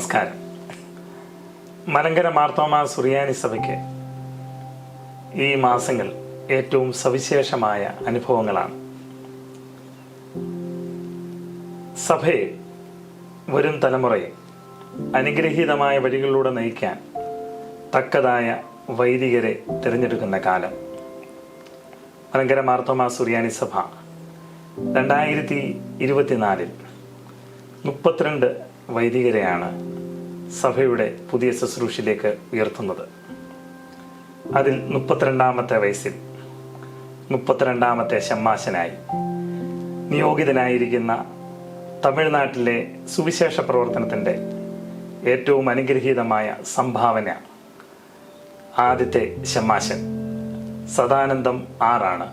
നമസ്കാരം. മലങ്കര മാർത്തോമ സുറിയാനി സഭയ്ക്ക് ഈ മാസങ്ങൾ ഏറ്റവും സവിശേഷമായ അനുഭവങ്ങളാണ്. സഭയെ വരും തലമുറയെ അനുഗ്രഹീതമായ വഴികളിലൂടെ നയിക്കാൻ തക്കതായ വൈദികരെ തിരഞ്ഞെടുക്കുന്ന കാലം. മലങ്കര മാർത്തോമ സുറിയാനി സഭ രണ്ടായിരത്തി ഇരുപത്തിനാലിൽ മുപ്പത്തിരണ്ട് വൈദികരെയാണ് സഭയുടെ പുതിയ ശുശ്രൂഷയിലേക്ക് ഉയർത്തുന്നത്. അതിൽ മുപ്പത്തിരണ്ടാമത്തെ വയസ്സിൽ മുപ്പത്തിരണ്ടാമത്തെ ഷമ്മാശനായി നിയോഗിതനായിരിക്കുന്ന തമിഴ്നാട്ടിലെ സുവിശേഷ പ്രവർത്തനത്തിന്റെ ഏറ്റവും അനുഗ്രഹീതമായ സംഭാവന ആദ്യത്തെ ഷമ്മാശൻ സദാനന്ദം ആറാണ്.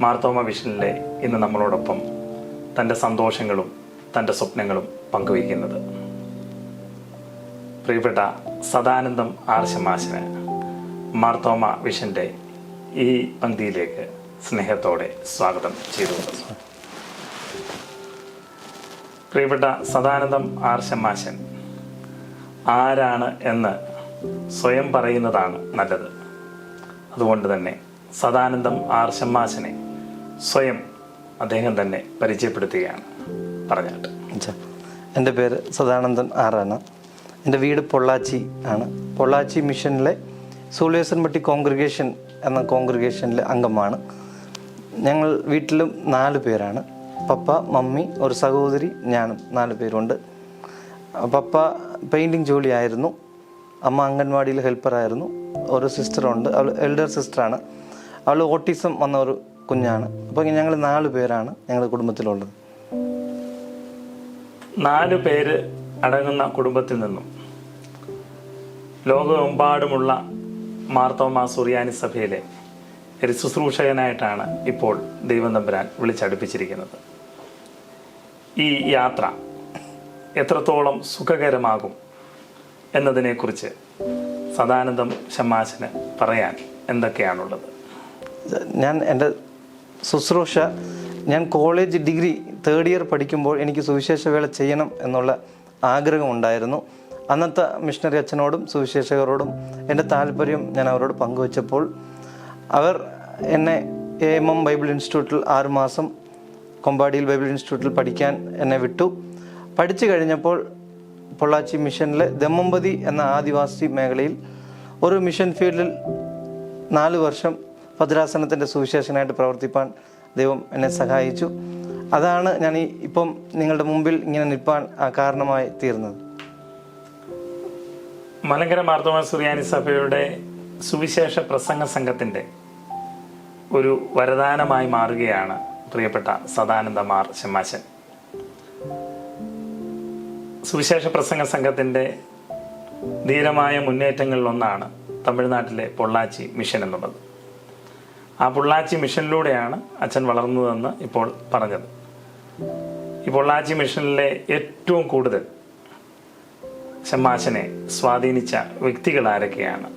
മാർത്തോമ വിഷനിലെ ഇന്ന് നമ്മളോടൊപ്പം തന്റെ സന്തോഷങ്ങളും തന്റെ സ്വപ്നങ്ങളും പങ്കുവയ്ക്കുന്നത്. പ്രിയപ്പെട്ട സദാനന്ദം ആർ ശമാശന് മാർത്തോമ വിഷന്റെ ഈ പങ്ക്തിയിലേക്ക് സ്നേഹത്തോടെ സ്വാഗതം ചെയ്തു. പ്രിയപ്പെട്ട സദാനന്ദം ആർ ശമാശൻ ആരാണ് എന്ന് സ്വയം പറയുന്നതാണ് നല്ലത്. അതുകൊണ്ട് തന്നെ സദാനന്ദം ആർ ശമ്മാശനെ സ്വയം അദ്ദേഹം തന്നെ പരിചയപ്പെടുത്തുകയാണ് പറഞ്ഞാട്ട്. എന്റെ പേര് സദാനന്ദൻ ആറാണ്. എന്റെ വീട് പൊള്ളാച്ചി ആണ്. പൊള്ളാച്ചി മിഷനിലെ സൂലേസൻപട്ടി കോൺഗ്രിഗേഷൻ എന്ന കോൺഗ്രിഗേഷനിലെ അംഗമാണ്. ഞങ്ങൾ വീട്ടിലും നാല് പേരാണ്. പപ്പ മമ്മി ഒരു സഹോദരി ഞാനും നാല് പേരുണ്ട്. പപ്പ പെയിന്റിങ് ജോലിയായിരുന്നു. അമ്മ അംഗൻവാടിയിൽ ഹെൽപ്പറായിരുന്നു. ഒരു സിസ്റ്ററുണ്ട്. അവൾ എൽഡർ സിസ്റ്ററാണ്. അവൾ ഓട്ടിസം വന്ന ഒരു കുഞ്ഞാണ്. അപ്പോൾ ഞങ്ങൾ നാല് പേരാണ് ഞങ്ങളുടെ കുടുംബത്തിലുള്ളത്. നാല് പേര് അടങ്ങുന്ന കുടുംബത്തിൽ നിന്നും ലോകമെമ്പാടുമുള്ള മാർത്തോമ സുറിയാനി സഭയിലെ ഒരു ശുശ്രൂഷകനായിട്ടാണ് ഇപ്പോൾ ദൈവം തമ്പുരാൻ വിളിച്ചടുപ്പിച്ചിരിക്കുന്നത്. ഈ യാത്ര എത്രത്തോളം സുഖകരമാകും എന്നതിനെക്കുറിച്ച് സദാനന്ദം ഷമാശന് പറയാൻ എന്തൊക്കെയാണുള്ളത്? ഞാൻ എന്റെ ശുശ്രൂഷ ഞാൻ കോളേജ് ഡിഗ്രി തേർഡ് ഇയർ പഠിക്കുമ്പോൾ എനിക്ക് സുവിശേഷ വേള ചെയ്യണം എന്നുള്ള ആഗ്രഹമുണ്ടായിരുന്നു. അന്നത്തെ മിഷണറി അച്ഛനോടും സുവിശേഷകരോടും എന്റെ താല്പര്യം ഞാൻ അവരോട് പങ്കുവച്ചപ്പോൾ അവർ എന്നെ എ എം എം ബൈബിൾ ഇൻസ്റ്റിറ്റ്യൂട്ടിൽ ആറുമാസം കൊമ്പാടിയിൽ ബൈബിൾ ഇൻസ്റ്റിറ്റ്യൂട്ടിൽ പഠിക്കാൻ എന്നെ വിട്ടു. പഠിച്ചു കഴിഞ്ഞപ്പോൾ പൊള്ളാച്ചി മിഷനിലെ ദമ്മമ്പതി എന്ന ആദിവാസി മേഖലയിൽ ഒരു മിഷൻ ഫീൽഡിൽ നാല് വർഷം ഭദ്രാസനത്തിന്റെ സുവിശേഷനായിട്ട് പ്രവർത്തിപ്പാൻ ദൈവം എന്നെ സഹായിച്ചു. അതാണ് ഞാൻ ഈ ഇപ്പം നിങ്ങളുടെ മുമ്പിൽ ഇങ്ങനെ നിൽപ്പാൻ കാരണമായി തീർന്നത്. മലങ്കര മാർത്തോമ സുറിയാനി സഭയുടെ സുവിശേഷ പ്രസംഗ സംഘത്തിന്റെ ഒരു വരദാനമായി മാറുകയാണ് പ്രിയപ്പെട്ട സദാനന്ദമാർ ശമാശൻ സുവിശേഷ പ്രസംഗ സംഘത്തിന്റെ ധീരമായ മുന്നേറ്റങ്ങളിലൊന്നാണ് തമിഴ്നാട്ടിലെ പൊള്ളാച്ചി മിഷൻ എന്നുള്ളത്. ആ പൊള്ളാച്ചി മിഷനിലൂടെയാണ് അച്ഛൻ വളർന്നതെന്ന് ഇപ്പോൾ പറഞ്ഞത്. ഈ പൊള്ളാച്ചി മിഷനിലെ ഏറ്റവും കൂടുതൽ ഷമാശനെ സ്വാധീനിച്ച വ്യക്തികൾ ആരൊക്കെയാണ്?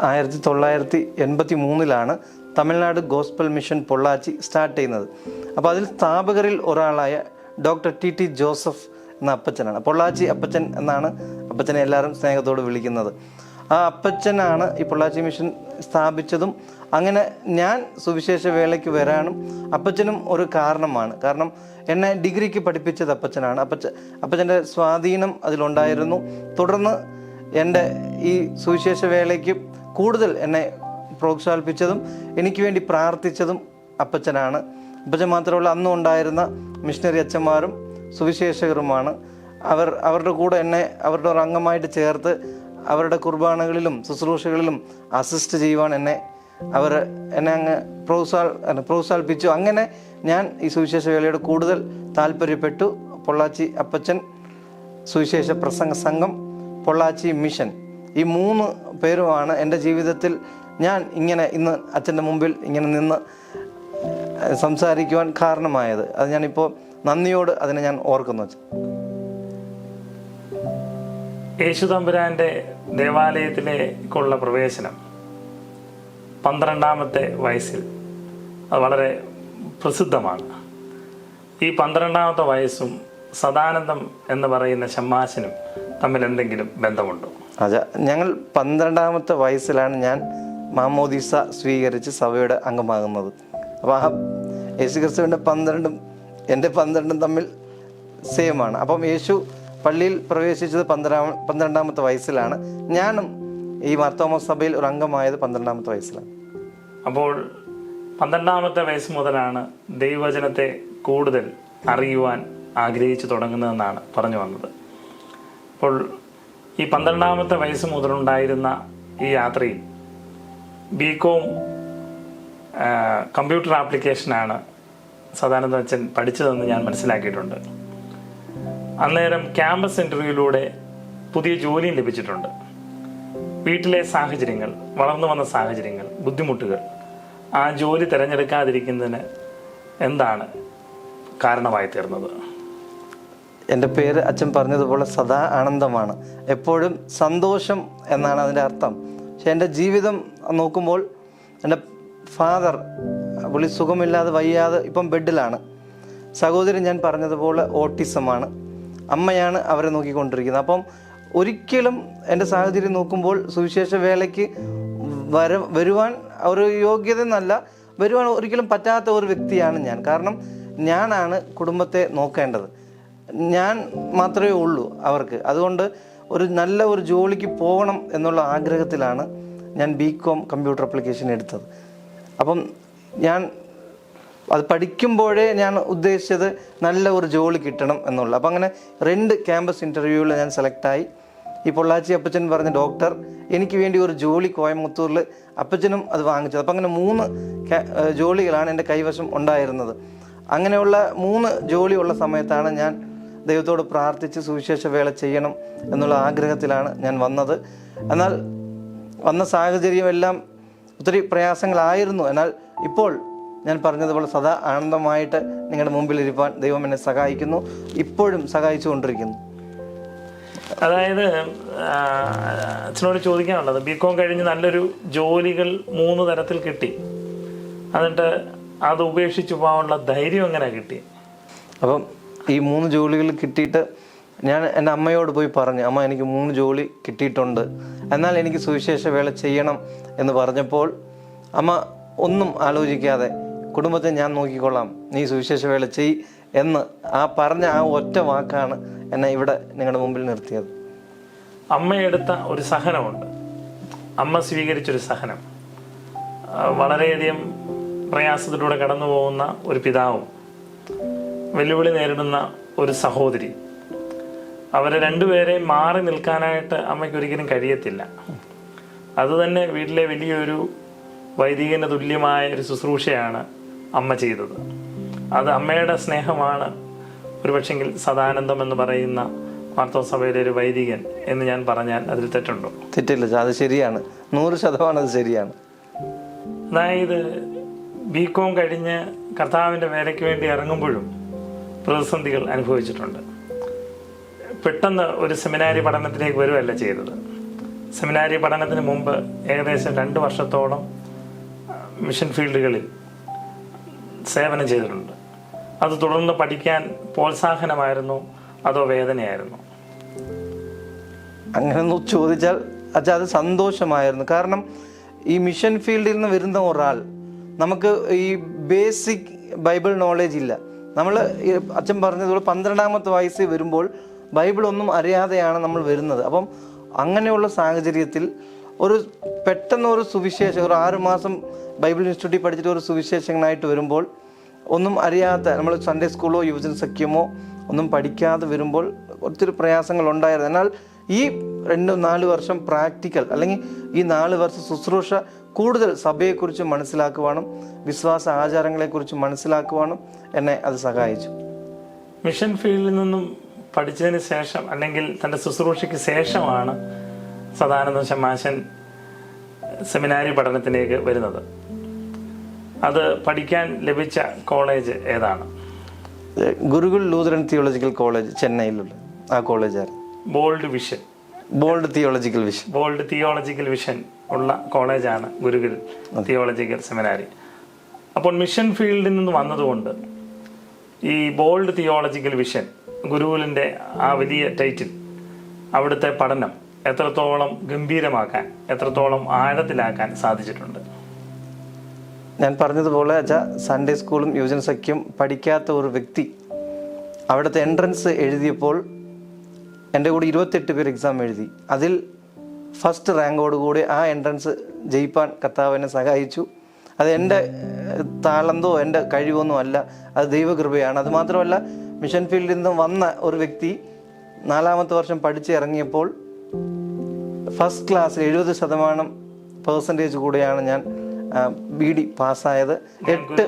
ആയിരത്തി തൊള്ളായിരത്തി എൺപത്തി മൂന്നിലാണ് Tamil Nadu gospel mission Pollachi start ചെയ്യുന്നത്. അപ്പോൾ അതിൽ സ്ഥാപകരിൽ ഒരാളായ ഡോക്ടർ ടി ടി ജോസഫ് എന്ന അപ്പച്ചനാണ്. പൊള്ളാച്ചി അപ്പച്ചൻ എന്നാണ് അപ്പച്ചനെ എല്ലാവരും സ്നേഹത്തോട് വിളിക്കുന്നത്. ആ അപ്പച്ചനാണ് ഈ പൊള്ളാച്ചി മിഷൻ സ്ഥാപിച്ചതും അങ്ങനെ ഞാൻ സുവിശേഷ വേളയ്ക്ക് വരാനും അപ്പച്ചനും ഒരു കാരണമാണ്. കാരണം എന്നെ ഡിഗ്രിക്ക് പഠിപ്പിച്ചത് അപ്പച്ചനാണ്. അപ്പച്ച അപ്പച്ചന്റെ സ്വാധീനം അതിലുണ്ടായിരുന്നു. തുടർന്ന് എന്റെ ഈ സുവിശേഷ വേളയ്ക്ക് കൂടുതൽ എന്നെ പ്രോത്സാഹിപ്പിച്ചതും എനിക്ക് വേണ്ടി പ്രാർത്ഥിച്ചതും അപ്പച്ചനാണ്. അപ്പച്ചൻ മാത്രമല്ല അന്നും ഉണ്ടായിരുന്ന മിഷണറി അച്ഛന്മാരും സുവിശേഷകരുമാണ്. അവർ അവരുടെ കൂടെ എന്നെ അവരുടെ ഒരു അംഗമായിട്ട് ചേർത്ത് അവരുടെ കുർബാനകളിലും ശുശ്രൂഷകളിലും അസിസ്റ്റ് ചെയ്യുവാൻ എന്നെ അവർ എന്നെ അങ്ങ് പ്രോത്സാഹ പ്രോത്സാഹിപ്പിച്ചു അങ്ങനെ ഞാൻ ഈ സുവിശേഷ വേലയോട് കൂടുതൽ താല്പര്യപ്പെട്ടു. പൊള്ളാച്ചി അപ്പച്ചൻ സുവിശേഷ പ്രസംഗ സംഘം പൊള്ളാച്ചി മിഷൻ. ഈ മൂന്ന് പേരുമാണ് എന്റെ ജീവിതത്തിൽ ഞാൻ ഇങ്ങനെ ഇന്ന് അച്ഛന്റെ മുമ്പിൽ ഇങ്ങനെ നിന്ന് സംസാരിക്കുവാൻ കാരണമായത്. അത് ഞാനിപ്പോൾ നന്ദിയോട് അതിനെ ഞാൻ ഓർക്കുന്നു. യേശുദമ്പുരാന്റെ ദേവാലയത്തിലേക്കുള്ള പ്രവേശനം. പന്ത്രണ്ടാമത്തെ വയസ്സിൽ. അത് വളരെ പ്രസിദ്ധമാണ്. ഈ പന്ത്രണ്ടാമത്തെ വയസ്സും സദാനന്ദം എന്ന് പറയുന്ന ഷമ്മാശനും തമ്മിൽ എന്തെങ്കിലും ബന്ധമുണ്ടോ? അത് ഞങ്ങൾ പന്ത്രണ്ടാമത്തെ വയസ്സിലാണ് ഞാൻ മാമോദീസ സ്വീകരിച്ച് സഭയുടെ അംഗമാകുന്നത്. അപ്പോൾ ആ യേശു ക്രിസ്തുവിന്റെ പന്ത്രണ്ടും എന്റെ പന്ത്രണ്ടും തമ്മിൽ സെയിമാണ് അപ്പം യേശു പള്ളിയിൽ പ്രവേശിച്ചത് പന്ത്രണ്ടാം പന്ത്രണ്ടാമത്തെ വയസ്സിലാണ്. ഞാനും ഈ മാർത്തോമ സഭയിൽ ഒരു അംഗമായത് പന്ത്രണ്ടാമത്തെ വയസ്സിലാണ്. അപ്പോൾ പന്ത്രണ്ടാമത്തെ വയസ്സ് മുതലാണ് ദൈവവചനത്തെ കൂടുതൽ അറിയുവാൻ ആഗ്രഹിച്ചു തുടങ്ങുന്നതെന്നാണ് പറഞ്ഞു വന്നത്. അപ്പോൾ ഈ പന്ത്രണ്ടാമത്തെ വയസ്സ് മുതലുണ്ടായിരുന്ന ഈ യാത്രയിൽ ബി കോം കമ്പ്യൂട്ടർ ആപ്ലിക്കേഷനാണ് സദാനന്ദ അച്ഛൻ പഠിച്ചതെന്ന് ഞാൻ മനസ്സിലാക്കിയിട്ടുണ്ട്. അന്നേരം ക്യാമ്പസ് ഇന്റർവ്യൂയിലൂടെ പുതിയ ജോലിയും ലഭിച്ചിട്ടുണ്ട്. വീട്ടിലെ സാഹചര്യങ്ങൾ വളർന്നു വന്ന സാഹചര്യങ്ങൾ ബുദ്ധിമുട്ടുകൾ ആ ജോലി തിരഞ്ഞെടുക്കാതിരിക്കുന്നതിന് എന്താണ് കാരണമായി തീർന്നത്? എന്റെ പേര് അച്ഛൻ പറഞ്ഞതുപോലെ സദാ ആനന്ദമാണ്. എപ്പോഴും സന്തോഷം എന്നാണ് അതിന്റെ അർത്ഥം. പക്ഷെ എന്റെ ജീവിതം നോക്കുമ്പോൾ എന്റെ ഫാദർ പുള്ളി സുഖമില്ലാതെ വയ്യാതെ ഇപ്പം ബെഡിലാണ്. സഹോദരൻ ഞാൻ പറഞ്ഞതുപോലെ ഓട്ടിസമാണ്. അമ്മയാണ് അവരെ നോക്കിക്കൊണ്ടിരിക്കുന്നത്. അപ്പം ഒരിക്കലും എന്റെ സാഹചര്യം നോക്കുമ്പോൾ സുവിശേഷ വേലയ്ക്ക് വര വരുവാൻ ഒരു യോഗ്യത എന്നല്ല വരുവാൻ ഒരിക്കലും പറ്റാത്ത ഒരു വ്യക്തിയാണ് ഞാൻ. കാരണം ഞാനാണ് കുടുംബത്തെ നോക്കേണ്ടത്. ഞാൻ മാത്രമേ ഉള്ളൂ അവർക്ക്. അതുകൊണ്ട് ഒരു നല്ല ഒരു ജോലിക്ക് പോകണം എന്നുള്ള ആഗ്രഹത്തിലാണ് ഞാൻ ബി കോം കമ്പ്യൂട്ടർ അപ്ലിക്കേഷൻ എടുത്തത്. അപ്പം ഞാൻ അത് പഠിക്കുമ്പോഴേ ഞാൻ ഉദ്ദേശിച്ചത് നല്ല ഒരു ജോലി കിട്ടണം എന്നുള്ള. അപ്പം അങ്ങനെ രണ്ട് ക്യാമ്പസ് ഇന്റർവ്യൂവിൽ ഞാൻ സെലക്റ്റായി ഈ പൊള്ളാച്ചി അപ്പച്ചൻ പറഞ്ഞ ഡോക്ടർ എനിക്ക് വേണ്ടി ഒരു ജോലി കോയമ്പത്തൂരിൽ അപ്പച്ചനും അത് വാങ്ങിച്ചത്. അപ്പം അങ്ങനെ മൂന്ന് ജോലികളാണ് എന്റെ കൈവശം ഉണ്ടായിരുന്നത്. അങ്ങനെയുള്ള മൂന്ന് ജോലിയുള്ള സമയത്താണ് ഞാൻ ദൈവത്തോട് പ്രാർത്ഥിച്ച് സുവിശേഷ വേള ചെയ്യണം എന്നുള്ള ആഗ്രഹത്തിലാണ് ഞാൻ വന്നത്. എന്നാൽ വന്ന സാഹചര്യമെല്ലാം ഒത്തിരി പ്രയാസങ്ങളായിരുന്നു. എന്നാൽ ഇപ്പോൾ ഞാൻ പറഞ്ഞതുപോലെ സദാ ആനന്ദമായിട്ട് നിങ്ങളുടെ മുമ്പിൽ ഇരുപ്പാൻ ദൈവം എന്നെ സഹായിക്കുന്നു. ഇപ്പോഴും സഹായിച്ചുകൊണ്ടിരിക്കുന്നു. അതായത് അച്ഛനോട് ചോദിക്കാനുള്ളത് ബി കോം കഴിഞ്ഞ് നല്ലൊരു ജോലികൾ മൂന്ന് തരത്തിൽ കിട്ടി. എന്നിട്ട് അത് ഉപേക്ഷിച്ച് പോകാനുള്ള ധൈര്യം എങ്ങനെ കിട്ടി? അപ്പം ഈ മൂന്ന് ജോലികൾ കിട്ടിയിട്ട് ഞാൻ എന്റെ അമ്മയോട് പോയി പറഞ്ഞു അമ്മ എനിക്ക് മൂന്ന് ജോലി കിട്ടിയിട്ടുണ്ട്. എന്നാൽ എനിക്ക് സുവിശേഷ വേള ചെയ്യണം എന്ന് പറഞ്ഞപ്പോൾ അമ്മ ഒന്നും ആലോചിക്കാതെ കുടുംബത്തെ ഞാൻ നോക്കിക്കൊള്ളാം. നീ സുവിശേഷ വേള ചെയ് എന്ന് ആ പറഞ്ഞ ആ ഒറ്റ വാക്കാണ് എന്നെ ഇവിടെ നിങ്ങളുടെ മുമ്പിൽ നിർത്തിയത്? അമ്മയെടുത്ത ഒരു സഹനമുണ്ട്. അമ്മ സ്വീകരിച്ചൊരു സഹനം. വളരെയധികം പ്രയാസത്തിലൂടെ കടന്നു പോകുന്ന ഒരു പിതാവും വെല്ലുവിളി നേരിടുന്ന ഒരു സഹോദരി. അവരെ രണ്ടുപേരെ മാറി നിൽക്കാനായിട്ട് അമ്മയ്ക്ക് ഒരിക്കലും കഴിയത്തില്ല. അതുതന്നെ വീട്ടിലെ വലിയൊരു വൈദികന് തുല്യമായ ഒരു ശുശ്രൂഷയാണ് അമ്മ ചെയ്തത്. അത് അമ്മയുടെ സ്നേഹമാണ് ഒരുപക്ഷെങ്കിൽ സദാനന്ദം എന്ന് പറയുന്ന വാർത്താ സഭയിലെ ഒരു വൈദികൻ എന്ന് ഞാൻ പറഞ്ഞാൽ അതിൽ തെറ്റുണ്ടോ? തെറ്റില്ല അത് ശരിയാണ്. നൂറ് ശതമാനം അത് ശരിയാണ്. അതായത് ബി കോം കഴിഞ്ഞ് കർത്താവിന്റെ വേലയ്ക്ക് വേണ്ടി ഇറങ്ങുമ്പോഴും പ്രതിസന്ധികൾ അനുഭവിച്ചിട്ടുണ്ട്. പെട്ടെന്ന് ഒരു സെമിനാരി പഠനത്തിലേക്ക് വരുമല്ല ചെയ്തത്. സെമിനാരി പഠനത്തിന് മുമ്പ് ഏകദേശം രണ്ട് വർഷത്തോളം മിഷൻ ഫീൽഡുകളിൽ സേവനം ചെയ്തിട്ടുണ്ട്. അത് തുടർന്ന് പഠിക്കാൻ പ്രോത്സാഹനമായിരുന്നു. അതോ വേദനയായിരുന്നു? അങ്ങനെ ഒന്ന് ചോദിച്ചാൽ അച്ഛാ അത് സന്തോഷമായിരുന്നു. കാരണം ഈ മിഷൻ ഫീൽഡിൽ നിന്ന് വരുന്ന ഒരാൾ നമുക്ക് ഈ ബേസിക് ബൈബിൾ നോളേജ് ഇല്ല. നമ്മൾ അച്ഛൻ പറഞ്ഞതുപോലെ പന്ത്രണ്ടാമത്തെ വയസ്സിൽ വരുമ്പോൾ ബൈബിൾ ഒന്നും അറിയാതെയാണ് നമ്മൾ വരുന്നത്. അപ്പം അങ്ങനെയുള്ള സാഹചര്യത്തിൽ ഒരു പെട്ടെന്ന് ഒരു സുവിശേഷം ഒരു ആറ് മാസം ബൈബിൾ ഇൻസ്റ്റിറ്റ്യൂട്ടിൽ പഠിച്ചിട്ട് ഒരു സുവിശേഷകനായിട്ട് വരുമ്പോൾ ഒന്നും അറിയാത്ത നമ്മൾ സൺഡേ സ്കൂളോ യുവജന സഖ്യമോ ഒന്നും പഠിക്കാതെ വരുമ്പോൾ ഒത്തിരി പ്രയാസങ്ങൾ ഉണ്ടായിരുന്നു. എന്നാൽ ഈ രണ്ട് നാല് വർഷം പ്രാക്ടിക്കൽ അല്ലെങ്കിൽ ഈ നാല് വർഷം ശുശ്രൂഷ കൂടുതൽ സഭയെക്കുറിച്ച് മനസ്സിലാക്കുവാനും വിശ്വാസ ആചാരങ്ങളെക്കുറിച്ച് മനസ്സിലാക്കുവാനും എന്നെ അത് സഹായിച്ചു. മിഷൻ ഫീൽഡിൽ നിന്നും പഠിച്ചതിന് ശേഷം അല്ലെങ്കിൽ തന്റെ ശുശ്രൂഷയ്ക്ക് ശേഷമാണ് സദാനന്ദ ശമാശൻ സെമിനാരി പഠനത്തിലേക്ക് വരുന്നത്. അത് പഠിക്കാൻ ലഭിച്ച കോളേജ് ഏതാണ്? ഗുരുകുൽ ലൂതറൻ തിയോളജിക്കൽ കോളേജ് ചെന്നൈയിലുള്ള ആ കോളേജാണ് bold vision. Bold theological vision. Bold theological vision ഉള്ള കോളേജാണ് ഗുരുകുൽ തിയോളജിക്കൽ സെമിനാരി. അപ്പോൾ മിഷൻ ഫീൽഡിൽ നിന്ന് വന്നതുകൊണ്ട് ഈ ബോൾഡ് തിയോളജിക്കൽ വിഷൻ ഗുരുകുലിന്റെ ആ വലിയ ടൈറ്റിൽ അവിടുത്തെ പഠനം എത്രത്തോളം ഗംഭീരമാക്കാൻ എത്രത്തോളം ആഴത്തിലാക്കാൻ സാധിച്ചിട്ടുണ്ട്? ഞാൻ പറഞ്ഞതുപോലെ അച്ഛാ സൺഡേ സ്കൂളും യുവജന സഖ്യം പഠിക്കാത്ത ഒരു വ്യക്തി അവിടുത്തെ എൻട്രൻസ് എഴുതിയപ്പോൾ എന്റെ കൂടെ ഇരുപത്തെട്ട് പേർ എക്സാം എഴുതി. അതിൽ ഫസ്റ്റ് റാങ്കോടുകൂടി ആ എൻട്രൻസ് ജയിപ്പാൻ കർത്താവ് എന്നെ സഹായിച്ചു. അത് എന്റെ താളന്തോ എന്റെ കഴിവൊന്നും അല്ല. അത് ദൈവകൃപയാണ്. അതുമാത്രമല്ല മിഷൻ ഫീൽഡിൽ നിന്നും വന്ന ഒരു വ്യക്തി നാലാമത്തെ വർഷം പഠിച്ച് ഇറങ്ങിയപ്പോൾ ഫസ്റ്റ് ക്ലാസ്സിൽ എഴുപത് ശതമാനം പേഴ്സന്റേജ് കൂടെയാണ് ഞാൻ ബി ഡി പാസ്സായത് എട്ട്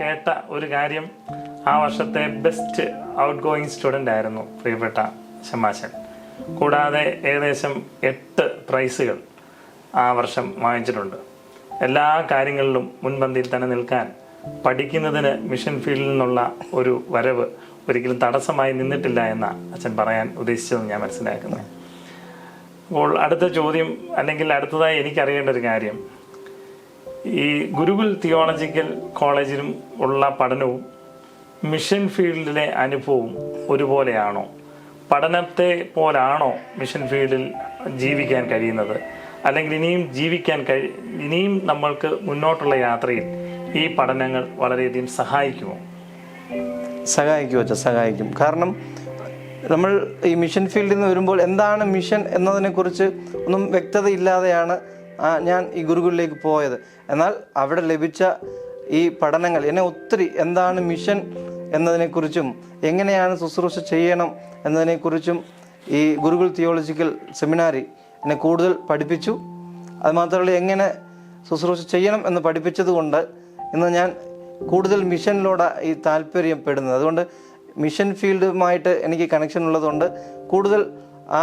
കേട്ട ഒരു കാര്യം ആ വർഷത്തെ ബെസ്റ്റ് ഔട്ട് ഗോയിങ് സ്റ്റുഡന്റ് ആയിരുന്നു പ്രിയപ്പെട്ട ശമാശൻ കൂടാതെ ഏകദേശം എട്ട് പ്രൈസുകൾ ആ വർഷം വാങ്ങിച്ചിട്ടുണ്ട്. എല്ലാ കാര്യങ്ങളിലും മുൻപന്തിയിൽ തന്നെ നിൽക്കാൻ പഠിക്കുന്നതിന് മിഷൻ ഫീൽഡിൽ നിന്നുള്ള ഒരു വരവ് ഒരിക്കലും തടസ്സമായി നിന്നിട്ടില്ല എന്ന അച്ഛൻ പറയാൻ ഉദ്ദേശിച്ചതെന്ന് ഞാൻ മനസ്സിലാക്കുന്നത് അപ്പോൾ അടുത്ത ചോദ്യം അല്ലെങ്കിൽ അടുത്തതായി എനിക്കറിയേണ്ട ഒരു കാര്യം ഈ ഗുരുകുൽ തിയോളജിക്കൽ കോളേജിലും ഉള്ള പഠനവും മിഷൻ ഫീൽഡിലെ അനുഭവവും ഒരുപോലെയാണോ? പഠനത്തെ പോലാണോ മിഷൻ ഫീൽഡിൽ ജീവിക്കാൻ കഴിയുന്നത്? അല്ലെങ്കിൽ ഇനിയും ജീവിക്കാൻ കഴി ഇനിയും നമ്മൾക്ക് മുന്നോട്ടുള്ള യാത്രയിൽ ഈ പഠനങ്ങൾ വളരെയധികം സഹായിക്കുമോ? സഹായിക്കും അച്ഛാ സഹായിക്കും. കാരണം നമ്മൾ ഈ മിഷൻ ഫീൽഡിൽ നിന്ന് വരുമ്പോൾ എന്താണ് മിഷൻ എന്നതിനെക്കുറിച്ച് ഒന്നും വ്യക്തത ഇല്ലാതെയാണ് ആ, ഞാൻ ഈ ഗുരുകുലിലേക്ക് പോയത്. എന്നാൽ അവിടെ ലഭിച്ച ഈ പഠനങ്ങൾ എന്നെ ഒത്തിരി എന്താണ് മിഷൻ എന്നതിനെക്കുറിച്ചും എങ്ങനെയാണ് ശുശ്രൂഷ ചെയ്യണം എന്നതിനെക്കുറിച്ചും ഈ ഗുരുകുൽ തിയോളജിക്കൽ സെമിനാരി എന്നെ കൂടുതൽ പഠിപ്പിച്ചു. അതുമാത്രമല്ല എങ്ങനെ ശുശ്രൂഷ ചെയ്യണം എന്ന് പഠിപ്പിച്ചതുകൊണ്ട് ഇന്ന് ഞാൻ കൂടുതൽ മിഷനിലൂടെ ഈ താല്പര്യപ്പെടുന്നത് അതുകൊണ്ട് മിഷൻ ഫീൽഡുമായിട്ട് എനിക്ക് കണക്ഷൻ ഉള്ളതുകൊണ്ട് കൂടുതൽ ആ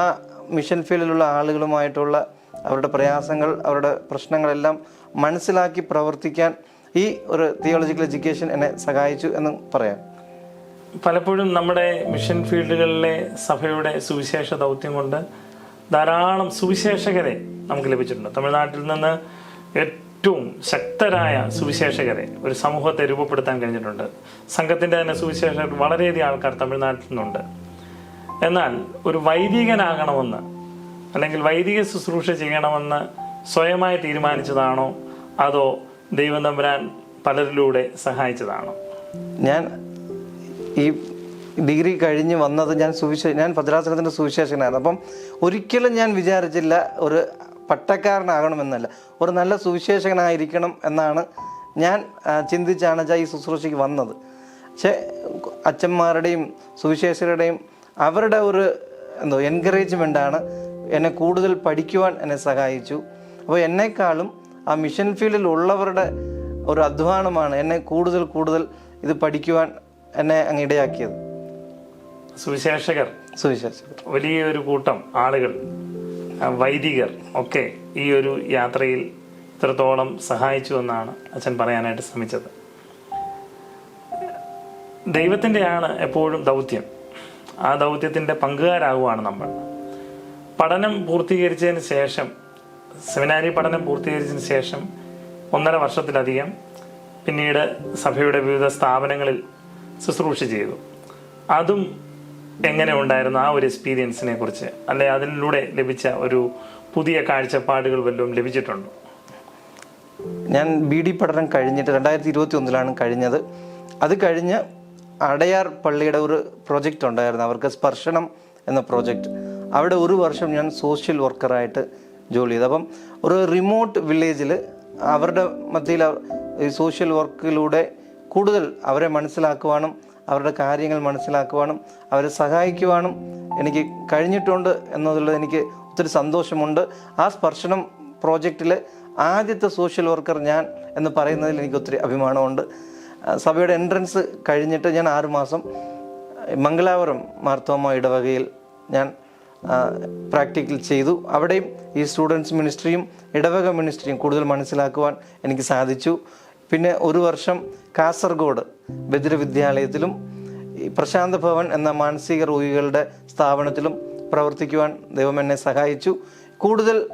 മിഷൻ ഫീൽഡിലുള്ള ആളുകളുമായിട്ടുള്ള അവരുടെ പ്രയാസങ്ങൾ അവരുടെ പ്രശ്നങ്ങളെല്ലാം മനസ്സിലാക്കി പ്രവർത്തിക്കാൻ ഈ ഒരു തിയോളജിക്കൽ എഡ്യൂക്കേഷൻ എന്നെ സഹായിച്ചു എന്ന് പറയാം. പലപ്പോഴും നമ്മുടെ മിഷൻ ഫീൽഡുകളിലെ സഭയുടെ സുവിശേഷ ദൗത്യം കൊണ്ട് ധാരാളം സുവിശേഷകരെ നമുക്ക് ലഭിച്ചിട്ടുണ്ട്. തമിഴ്നാട്ടിൽ നിന്ന് ഏറ്റവും ശക്തരായ സുവിശേഷകരെ ഒരു സമൂഹത്തെ രൂപപ്പെടുത്താൻ കഴിഞ്ഞിട്ടുണ്ട്. സംഘത്തിന്റെ തന്നെ സുവിശേഷകർ വളരെയധികം ആൾക്കാർ തമിഴ്നാട്ടിൽ നിന്നുണ്ട്. എന്നാൽ ഒരു വൈദികനാകണമെന്ന് അല്ലെങ്കിൽ വൈദിക ശുശ്രൂഷ ചെയ്യണമെന്ന് സ്വയമായി തീരുമാനിച്ചതാണോ അതോ ദൈവം തമ്പുരാൻ പലരിലൂടെ സഹായിച്ചതാണോ? ഞാൻ ഈ ഡിഗ്രി കഴിഞ്ഞ് വന്നത് ഞാൻ സുവിശേ ഞാൻ ഭദ്രാസനത്തിന്റെ സുവിശേഷകനായിരുന്നു. അപ്പം ഒരിക്കലും ഞാൻ വിചാരിച്ചില്ല ഒരു പട്ടക്കാരനാകണമെന്നല്ല. ഒരു നല്ല സുവിശേഷകനായിരിക്കണം എന്നാണ് ഞാൻ ചിന്തിച്ചാണ് ചാ ഈ ശുശ്രൂഷയ്ക്ക് വന്നത്. പക്ഷേ അച്ഛന്മാരുടെയും സുവിശേഷകരുടെയും അവരുടെ ഒരു എന്തോ എൻകറേജ്മെന്റാണ് എന്നെ കൂടുതൽ പഠിക്കുവാൻ എന്നെ സഹായിച്ചു. അപ്പോൾ എന്നെക്കാളും ആ മിഷൻ ഫീൽഡിൽ ഉള്ളവരുടെ ഒരു അധ്വാനമാണ് എന്നെ കൂടുതൽ കൂടുതൽ ഇത് പഠിക്കുവാൻ എന്നെ അങ്ങ് ഇടയാക്കിയത്. സുവിശേഷകർ. സുവിശേഷകർ. വലിയൊരു കൂട്ടം ആളുകൾ വൈദികർ ഒക്കെ ഈ ഒരു യാത്രയിൽ ഇത്രത്തോളം സഹായിച്ചു എന്നാണ് അച്ഛൻ പറയാനായിട്ട് ശ്രമിച്ചത്. ദൈവത്തിന്റെയാണ് എപ്പോഴും ദൗത്യം. ആ ദൗത്യത്തിന്റെ പങ്കുകാരാകുവാണ് നമ്മൾ. പഠനം പൂർത്തീകരിച്ചതിന് ശേഷം സെമിനാരി പഠനം പൂർത്തീകരിച്ചതിന് ശേഷം ഒന്നര വർഷത്തിലധികം പിന്നീട് സഭയുടെ വിവിധ സ്ഥാപനങ്ങളിൽ ശുശ്രൂഷ ചെയ്തു. അതും എങ്ങനെ ഉണ്ടായിരുന്നു ആ ഒരു എക്സ്പീരിയൻസിനെ കുറിച്ച് അല്ലെ അതിലൂടെ ലഭിച്ച ഒരു പുതിയ കാഴ്ചപ്പാടുകൾ വല്ലതും ലഭിച്ചിട്ടുണ്ടോ? ഞാൻ ബി ഡി പഠനം കഴിഞ്ഞിട്ട് രണ്ടായിരത്തി ഇരുപത്തി ഒന്നിലാണ് കഴിഞ്ഞത്. അത് കഴിഞ്ഞ് അടയാർ പള്ളിയുടെ ഒരു പ്രൊജക്റ്റ് ഉണ്ടായിരുന്നു. അവർക്ക് സ്പർശനം എന്ന പ്രോജക്റ്റ് അവിടെ ഒരു വർഷം ഞാൻ സോഷ്യൽ വർക്കറായിട്ട് ജോലി ചെയ്തു. അപ്പം ഒരു റിമോട്ട് വില്ലേജിൽ അവരുടെ മധ്യയിൽ ഈ സോഷ്യൽ വർക്കിലൂടെ കൂടുതൽ അവരെ മനസ്സിലാക്കുവാനും അവരുടെ കാര്യങ്ങൾ മനസ്സിലാക്കുവാനും അവരെ സഹായിക്കുവാനും എനിക്ക് കഴിഞ്ഞിട്ടുണ്ട് എന്നതുള്ളത് എനിക്ക് ഒത്തിരി സന്തോഷമുണ്ട്. ആ സ്പർശനം പ്രോജക്റ്റിൽ ആദ്യത്തെ സോഷ്യൽ വർക്കർ ഞാൻ എന്ന് പറയുന്നതിൽ എനിക്ക് ഒത്തിരി അഭിമാനമുണ്ട്. സഭയുടെ എൻട്രൻസ് കഴിഞ്ഞിട്ട് ഞാൻ ആറുമാസം മംഗലാപുരം മാർത്തോമ ഇടവകയിൽ ഞാൻ പ്രാക്ടിക്കൽ ചെയ്തു. അവിടെയും ഈ സ്റ്റുഡൻസ് മിനിസ്ട്രിയും ഇടവക മിനിസ്ട്രിയും കൂടുതൽ മനസ്സിലാക്കുവാൻ എനിക്ക് സാധിച്ചു. പിന്നെ ഒരു വർഷം കാസർഗോഡ് ബദിര വിദ്യാലയത്തിലും പ്രശാന്ത ഭവൻ എന്ന മാനസിക രോഗികളുടെ സ്ഥാപനത്തിലും പ്രവർത്തിക്കുവാൻ ദൈവം എന്നെ സഹായിച്ചു. കൂടുതൽ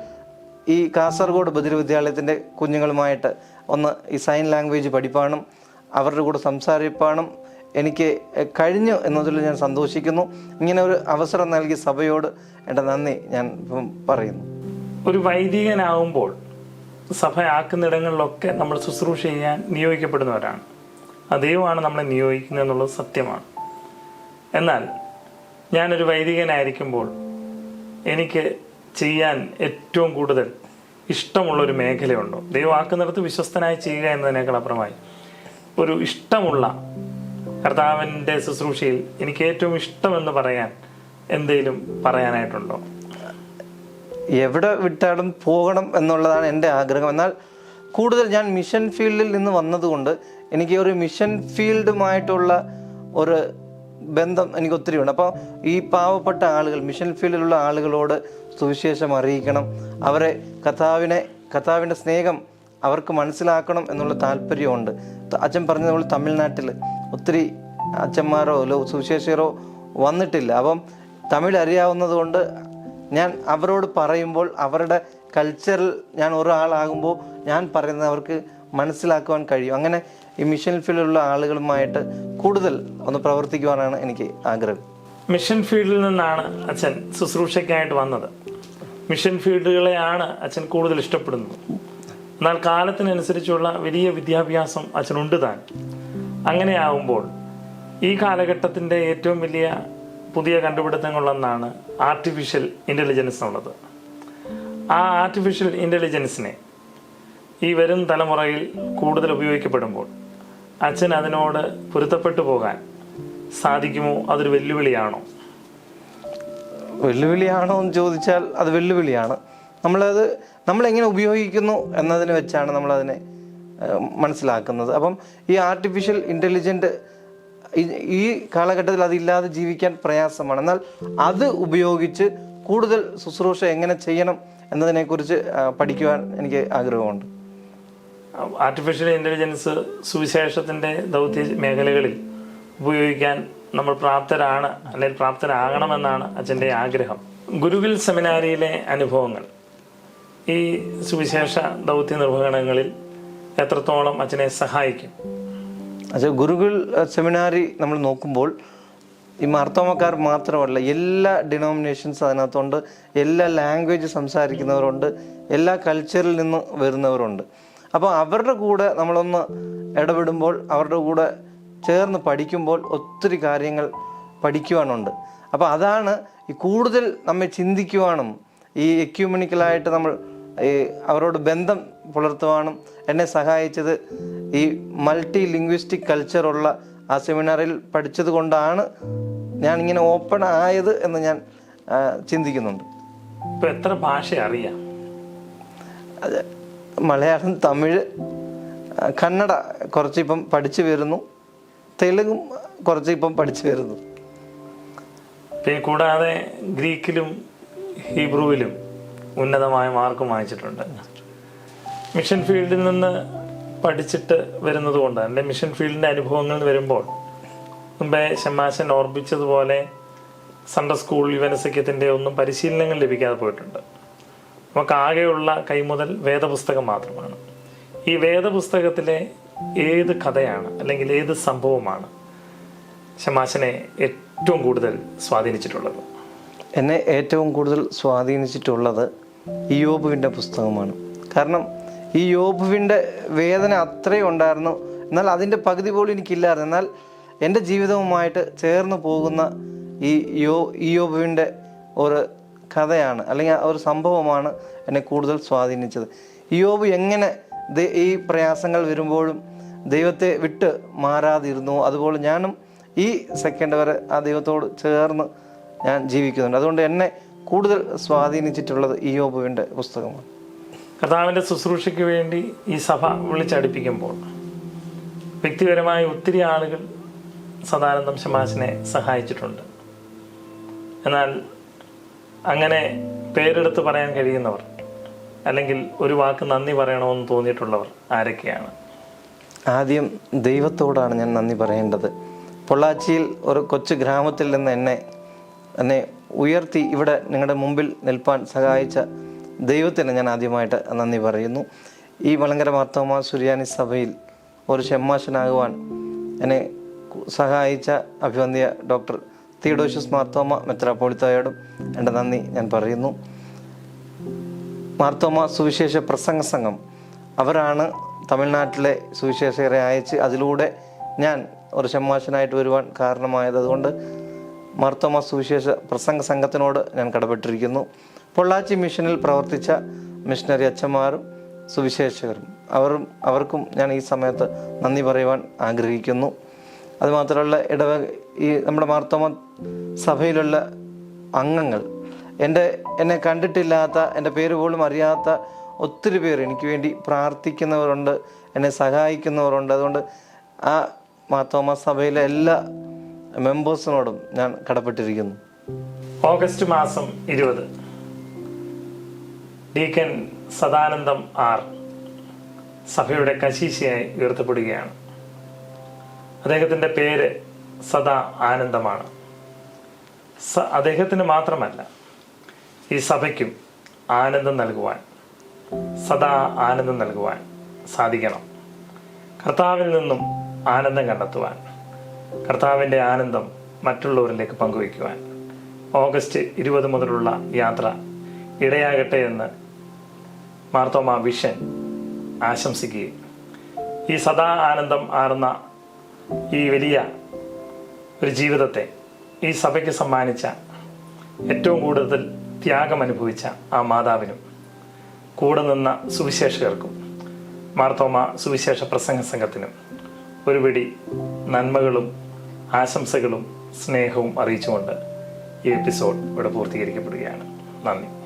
ഈ കാസർഗോഡ് ബദിര വിദ്യാലയത്തിന്റെ കുഞ്ഞുങ്ങളുമായിട്ട് ഒന്ന് ഈ സൈൻ ലാംഗ്വേജ് പഠിപ്പാണും അവരുടെ കൂടെ സംസാരിപ്പാനും എനിക്ക് കഴിഞ്ഞു എന്നതിൽ ഞാൻ സന്തോഷിക്കുന്നു. ഇങ്ങനെ ഒരു അവസരം നൽകി സഭയോട് എന്റെ നന്ദി ഞാൻ പറയുന്നു. ഒരു വൈദികനാവുമ്പോൾ സഭ ആക്കുന്നിടങ്ങളിലൊക്കെ നമ്മൾ ശുശ്രൂഷ ചെയ്യാൻ നിയോഗിക്കപ്പെടുന്നവരാണ്. ദൈവമാണ് നമ്മളെ നിയോഗിക്കുന്നത് എന്നുള്ളത് സത്യമാണ്. എന്നാൽ ഞാനൊരു വൈദികനായിരിക്കുമ്പോൾ എനിക്ക് ചെയ്യാൻ ഏറ്റവും കൂടുതൽ ഇഷ്ടമുള്ളൊരു മേഖലയുണ്ടോ? ദൈവം ആക്കുന്നിടത്ത് വിശ്വസ്തനായി ചെയ്യുക എന്നതിനേക്കാൾ അപ്പുറമായി ഒരു ഇഷ്ടമുള്ള കർത്താവിന്റെ ശുശ്രൂഷയിൽ എനിക്ക് ഏറ്റവും ഇഷ്ടമെന്ന് പറയാൻ എന്തെങ്കിലും പറയാനായിട്ടുണ്ടോ? എവിടെ വിട്ടാലും പോകണം എന്നുള്ളതാണ് എന്റെ ആഗ്രഹം. എന്നാൽ കൂടുതൽ ഞാൻ മിഷൻ ഫീൽഡിൽ നിന്ന് വന്നതുകൊണ്ട് എനിക്ക് ഒരു മിഷൻ ഫീൽഡുമായിട്ടുള്ള ഒരു ബന്ധം എനിക്ക് ഒത്തിരി ഉണ്ട്. അപ്പോൾ ഈ പാവപ്പെട്ട ആളുകൾ മിഷൻ ഫീൽഡിലുള്ള ആളുകളോട് സുവിശേഷം അറിയിക്കണം. അവരെ കഥാവിനെ കഥാവിന്റെ സ്നേഹം അവർക്ക് മനസ്സിലാക്കണം എന്നുള്ള താല്പര്യമുണ്ട്. അച്ഛൻ അച്ഛൻ നമ്മൾ തമിഴ്നാട്ടിൽ ഒത്തിരി അച്ഛന്മാരോ സുവിശേഷകരോ വന്നിട്ടില്ല. അപ്പം തമിഴ് അറിയാവുന്നത് കൊണ്ട് ഞാൻ അവരോട് പറയുമ്പോൾ അവരുടെ കൾച്ചറിൽ ഞാൻ ഒരാളാകുമ്പോൾ ഞാൻ പറയുന്നത് അവർക്ക് മനസ്സിലാക്കുവാൻ കഴിയും. അങ്ങനെ ഈ മിഷൻ ഫീൽഡിലുള്ള ആളുകളുമായിട്ട് കൂടുതൽ ഒന്ന് പ്രവർത്തിക്കുവാനാണ് എനിക്ക് ആഗ്രഹം. മിഷൻ ഫീൽഡിൽ നിന്നാണ് അച്ഛൻ ശുശ്രൂഷയ്ക്കായിട്ട് വന്നത്. മിഷൻ ഫീൽഡുകളെയാണ് അച്ഛൻ കൂടുതൽ ഇഷ്ടപ്പെടുന്നത്. എന്നാൽ കാലത്തിനനുസരിച്ചുള്ള വലിയ വിദ്യാഭ്യാസം അച്ഛനുണ്ട് താൻ. അങ്ങനെയാവുമ്പോൾ ഈ കാലഘട്ടത്തിന്റെ ഏറ്റവും വലിയ പുതിയ കണ്ടുപിടുത്തങ്ങളൊന്നാണ് ആർട്ടിഫിഷ്യൽ ഇന്റലിജൻസ് എന്നുള്ളത്. ആ ആർട്ടിഫിഷ്യൽ ഇന്റലിജൻസിനെ ഈ വരും തലമുറയിൽ കൂടുതൽ ഉപയോഗിക്കപ്പെടുമ്പോൾ അച്ഛൻ അതിനോട് പൊരുത്തപ്പെട്ടു പോകാൻ സാധിക്കുമോ? അതൊരു വെല്ലുവിളിയാണോ? വെല്ലുവിളിയാണോ എന്ന് ചോദിച്ചാൽ അത് വെല്ലുവിളിയാണ്. നമ്മളത് നമ്മളെങ്ങനെ ഉപയോഗിക്കുന്നു എന്നതിനെ വെച്ചാണ് നമ്മളതിനെ മനസ്സിലാക്കുന്നത്. അപ്പം ഈ ആർട്ടിഫിഷ്യൽ ഇന്റലിജന്റ് ഈ കാലഘട്ടത്തിൽ അതില്ലാതെ ജീവിക്കാൻ പ്രയാസമാണ്. എന്നാൽ അത് ഉപയോഗിച്ച് കൂടുതൽ ശുശ്രൂഷ എങ്ങനെ ചെയ്യണം എന്നതിനെക്കുറിച്ച് പഠിക്കുവാൻ എനിക്ക് ആഗ്രഹമുണ്ട്. ആർട്ടിഫിഷ്യൽ ഇന്റലിജൻസ് സുവിശേഷത്തിന്റെ ദൗത്യ മേഖലകളിൽ ഉപയോഗിക്കാൻ നമ്മൾ പ്രാപ്തരാണ് അല്ലെങ്കിൽ പ്രാപ്തരാകണമെന്നാണ് അച്ഛന്റെ ആഗ്രഹം. ഗുരുവിൽ സെമിനാരിയിലെ അനുഭവങ്ങൾ. ഈ സുവിശേഷ ദൗത്യ നിർവഹണങ്ങളിൽ എത്രത്തോളം അച്ഛനെ സഹായിക്കും? അച്ഛൻ ഗുരുകുൽ സെമിനാറി നമ്മൾ നോക്കുമ്പോൾ ഈ മാർത്തോമക്കാർ മാത്രമല്ല എല്ലാ ഡിനോമിനേഷൻസ് അതിനകത്തുണ്ട് എല്ലാ ലാംഗ്വേജ് സംസാരിക്കുന്നവരുണ്ട് എല്ലാ കൾച്ചറിൽ നിന്ന് വരുന്നവരുണ്ട്. അപ്പോൾ അവരുടെ കൂടെ നമ്മളൊന്ന് ഇടപെടുമ്പോൾ അവരുടെ കൂടെ ചേർന്ന് പഠിക്കുമ്പോൾ ഒത്തിരി കാര്യങ്ങൾ പഠിക്കുവാനുണ്ട്. അപ്പോൾ അതാണ് ഈ കൂടുതൽ നമ്മെ ചിന്തിക്കുവാനും ഈ എക്യൂമണിക്കലായിട്ട് നമ്മൾ ഈ അവരോട് ബന്ധം പുലർത്തുവാനും എന്നെ സഹായിച്ചത് ഈ മൾട്ടി ലിംഗ്വിസ്റ്റിക് കൾച്ചറുള്ള ആ സെമിനാറിൽ പഠിച്ചത് കൊണ്ടാണ് ഞാൻ ഇങ്ങനെ ഓപ്പൺ ആയത് എന്ന് ഞാൻ ചിന്തിക്കുന്നുണ്ട്. ഇപ്പം എത്ര ഭാഷ അറിയാം? അത് മലയാളം തമിഴ് കന്നഡ കുറച്ചിപ്പം പഠിച്ചു വരുന്നു. തെലുങ്കും കുറച്ചിപ്പം പഠിച്ചു വരുന്നു. പിന്നെ കൂടാതെ ഗ്രീക്കിലും ഹീബ്രുവിലും ഉന്നതമായ മാർക്ക് വാങ്ങിച്ചിട്ടുണ്ട്. മിഷൻ ഫീൽഡിൽ നിന്ന് പഠിച്ചിട്ട് വരുന്നത് കൊണ്ട് എന്റെ മിഷൻ ഫീൽഡിന്റെ അനുഭവങ്ങൾ വരുമ്പോൾ മുമ്പേ ഷമാശൻ ഓർപ്പിച്ചതുപോലെ സൺഡർ സ്കൂൾ യുവനസഖ്യത്തിന്റെ ഒന്നും പരിശീലനങ്ങൾ ലഭിക്കാതെ പോയിട്ടുണ്ട്. നമുക്ക് ആകെയുള്ള കൈമുതൽ വേദപുസ്തകം മാത്രമാണ്. ഈ വേദപുസ്തകത്തിലെ ഏത് കഥയാണ് അല്ലെങ്കിൽ ഏത് സംഭവമാണ് ഷമാശനെ ഏറ്റവും കൂടുതൽ സ്വാധീനിച്ചിട്ടുള്ളത്? എന്നെ ഏറ്റവും കൂടുതൽ സ്വാധീനിച്ചിട്ടുള്ളത് ഈ യോബുവിന്റെ പുസ്തകമാണ്. കാരണം ഈ യോബുവിന്റെ വേദന അത്രയും ഉണ്ടായിരുന്നു. എന്നാൽ അതിന്റെ പകുതി പോലും എനിക്കില്ലായിരുന്നു. എന്നാൽ എന്റെ ജീവിതവുമായിട്ട് ചേർന്ന് പോകുന്ന ഈ യോ ഈ യോബുവിന്റെ ഒരു കഥയാണ് അല്ലെങ്കിൽ ആ ഒരു സംഭവമാണ് എന്നെ കൂടുതൽ സ്വാധീനിച്ചത്. ഈ യോബ് എങ്ങനെ ഈ പ്രയാസങ്ങൾ വരുമ്പോഴും ദൈവത്തെ വിട്ട് മാറാതിരുന്നു. അതുപോലെ ഞാനും ഈ സെക്കൻഡ് വരെ ആ ദൈവത്തോട് ചേർന്ന് ഞാൻ ജീവിക്കുന്നുണ്ട്. അതുകൊണ്ട് എന്നെ കൂടുതൽ സ്വാധീനിച്ചിട്ടുള്ളത് ഈ യോബുവിന്റെ പുസ്തകമാണ്. കർത്താവിന്റെ ശുശ്രൂഷയ്ക്ക് വേണ്ടി ഈ സഭ വിളിച്ചടിപ്പിക്കുമ്പോൾ വ്യക്തിപരമായി ഒത്തിരി ആളുകൾ സദാനന്ദം ശമാശനെ സഹായിച്ചിട്ടുണ്ട്. എന്നാൽ അങ്ങനെ പേരെടുത്ത് പറയാൻ കഴിയുന്നവർ അല്ലെങ്കിൽ ഒരു വാക്ക് നന്ദി പറയണമെന്ന് തോന്നിയിട്ടുള്ളവർ ആരൊക്കെയാണ്? ആദ്യം ദൈവത്തോടാണ് ഞാൻ നന്ദി പറയേണ്ടത്. പൊള്ളാച്ചിയിൽ ഒരു കൊച്ചു ഗ്രാമത്തിൽ നിന്ന് എന്നെ എന്നെ ഉയർത്തി ഇവിടെ നിങ്ങളുടെ മുമ്പിൽ നിൽപ്പാൻ സഹായിച്ച ദൈവത്തിന് ഞാൻ ആദ്യമായിട്ട് നന്ദി പറയുന്നു. ഈ മലങ്കര മാർത്തോമ സുര്യാനി സഭയിൽ ഒരു ഷെമ്മാശനാകുവാൻ എന്നെ സഹായിച്ച അഭിവന്ധ്യ ഡോക്ടർ തിയഡോഷ്യസ് മാർത്തോമ മെത്രാപ്പോളിത്തോയോടും എന്റെ നന്ദി ഞാൻ പറയുന്നു. മാർത്തോമ സുവിശേഷ പ്രസംഗ സംഘം അവരാണ് തമിഴ്നാട്ടിലെ സുവിശേഷകരെ അയച്ച് അതിലൂടെ ഞാൻ ഒരു ഷെമ്മാശനായിട്ട് വരുവാൻ കാരണമായത്. അതുകൊണ്ട് മാർത്തോമ സുവിശേഷ പ്രസംഗ സംഘത്തിനോട് ഞാൻ കടപ്പെട്ടിരിക്കുന്നു. പൊള്ളാച്ചി മിഷനിൽ പ്രവർത്തിച്ച മിഷനറി അച്ഛന്മാരും സുവിശേഷകരും അവരും അവർക്കും ഞാൻ ഈ സമയത്ത് നന്ദി പറയുവാൻ ആഗ്രഹിക്കുന്നു. അതുമാത്രമല്ല ഇടവ ഈ നമ്മുടെ മാർത്തോമ സഭയിലുള്ള അംഗങ്ങൾ എന്റെ എന്നെ കണ്ടിട്ടില്ലാത്ത എന്റെ പേര് പോലും അറിയാത്ത ഒത്തിരി പേർ എനിക്ക് വേണ്ടി പ്രാർത്ഥിക്കുന്നവരുണ്ട് എന്നെ സഹായിക്കുന്നവരുണ്ട്. അതുകൊണ്ട് ആ മാർത്തോമ സഭയിലെ എല്ലാ മെമ്പേഴ്സിനോടും ഞാൻ കടപ്പെട്ടിരിക്കുന്നു. ഓഗസ്റ്റ് മാസം ഇരുപത്. ഡീക്കൻ സദാനന്ദം ആർ സഭയുടെ കശീശയായി ഉയർത്തപ്പെടുകയാണ്. അദ്ദേഹത്തിന്റെ പേര് സദാ ആനന്ദമാണ്. സ അദ്ദേഹത്തിന് മാത്രമല്ല ഈ സഭയ്ക്കും ആനന്ദം നൽകുവാൻ സദാ ആനന്ദം നൽകുവാൻ സാധിക്കണം. കർത്താവിൽ നിന്നും ആനന്ദം കണ്ടെത്തുവാൻ. കർത്താവിന്റെ ആനന്ദം മറ്റുള്ളവരിലേക്ക് പങ്കുവയ്ക്കുവാൻ. ഓഗസ്റ്റ് ഇരുപത് മുതലുള്ള യാത്ര ഇടയാകട്ടെ എന്ന് മാർത്തോമ വിഷൻ ആശംസിക്കുകയും. ഈ സദാ ആനന്ദം ആർന്ന ഈ വലിയ ഒരു ജീവിതത്തെ ഈ സഭയ്ക്ക് സമ്മാനിച്ച ഏറ്റവും കൂടുതൽ ത്യാഗം അനുഭവിച്ച ആ മാതാവിനും കൂടെ നിന്ന സുവിശേഷകർക്കും മാർത്തോമ സുവിശേഷ പ്രസംഗ സംഘത്തിനും ഒരു പിടി നന്മകളും ആശംസകളും സ്നേഹവും അറിയിച്ചുകൊണ്ട് ഈ എപ്പിസോഡ് ഇവിടെ പൂർത്തീകരിക്കപ്പെടുകയാണ്. നന്ദി.